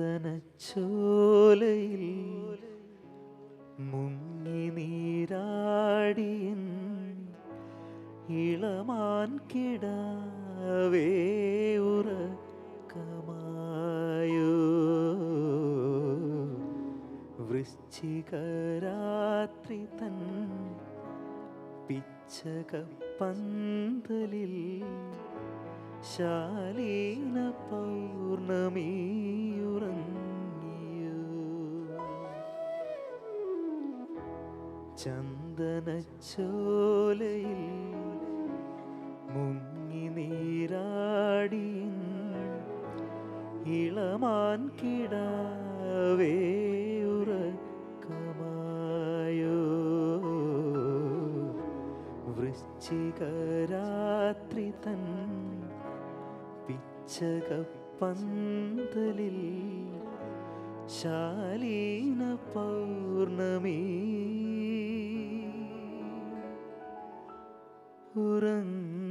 ചന്ദനച്ചോലയിൽ മുങ്ങി നീരാടിയൻ ഇളമാൻ കിടാവേ ഉറക്കമായോ? വൃശ്ചികരാത്രി തൻ പിച്ചകപ്പന്തലിൽ ശാലീന പൗർണമിയുറങ്ങിയോ ചന്ദനച്ചോലയിൽ മുങ്ങി നീരാടി ഇളമാൻ കിടാവേ ഉറക്കമായോ? വൃശ്ചികരാത്രി തൻ പിച്ചകപ്പന്തലിൽ ശാലീന പൗർണമി ഉറങ്ങ